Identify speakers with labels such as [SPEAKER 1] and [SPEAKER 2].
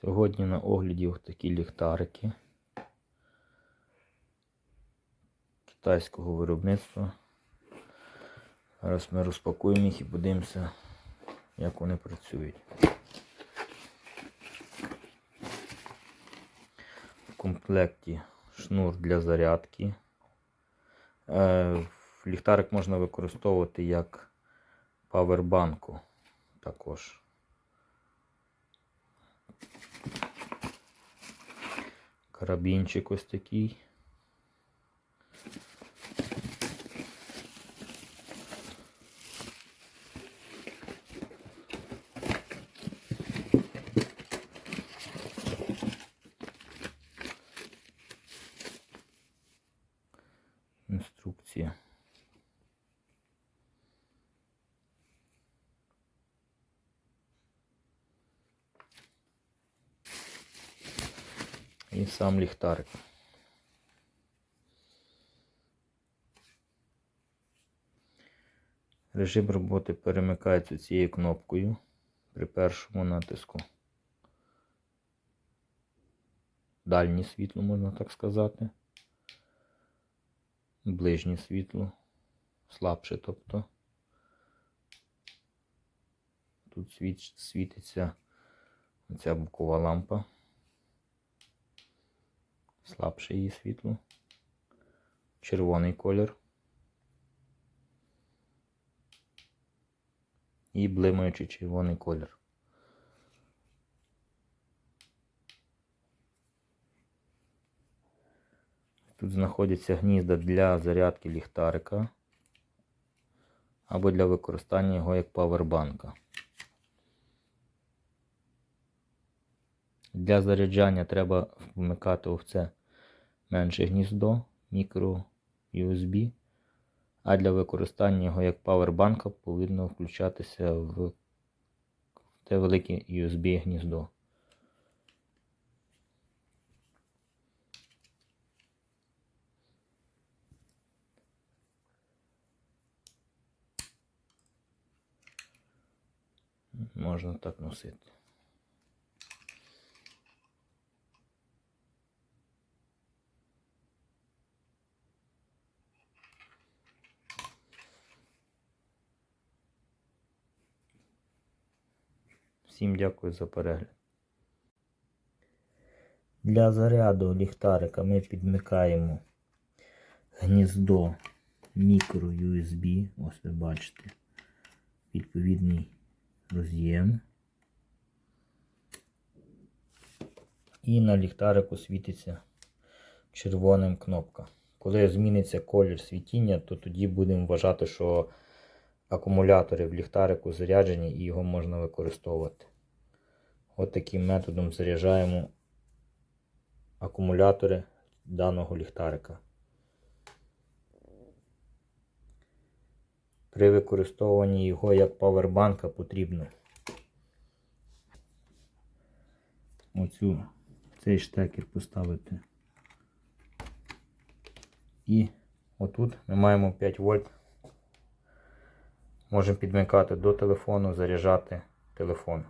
[SPEAKER 1] Сьогодні на огляді ось такі ліхтарики китайського виробництва. Зараз ми розпакуємо їх і подивимося, як вони працюють. В комплекті шнур для зарядки. Е, Ліхтарик можна використовувати як павербанку також. Карабінчик ось такий. Інструкція. І сам ліхтарик. Режим роботи перемикається цією кнопкою при першому натиску. Дальнє світло, можна так сказати. Ближнє світло. Слабше, тобто. Тут світ, світиться ця бокова лампа. Слабше її світло. Червоний колір. І блимаючий червоний колір. Тут знаходяться гнізда для зарядки ліхтарика або для використання його як павербанка. Для заряджання треба вмикати це менше гніздо, мікро USB, а для використання його як павербанка повинно включатися в те велике USB гніздо. Можна так носити. Всім дякую за перегляд. Для заряду ліхтарика ми підмикаємо гніздо мікро USB. Ось ви бачите відповідний роз'єм. І на ліхтарику світиться червоним кнопка. Коли зміниться колір світіння, то тоді будемо вважати, що акумулятори в ліхтарику заряджені і його можна використовувати. От таким методом заряджаємо акумулятори даного ліхтарика. При використовуванні його як павербанка потрібно оцю, цей штекер поставити. І отут ми маємо 5 вольт. Можемо підмикати до телефону, заряджати телефон.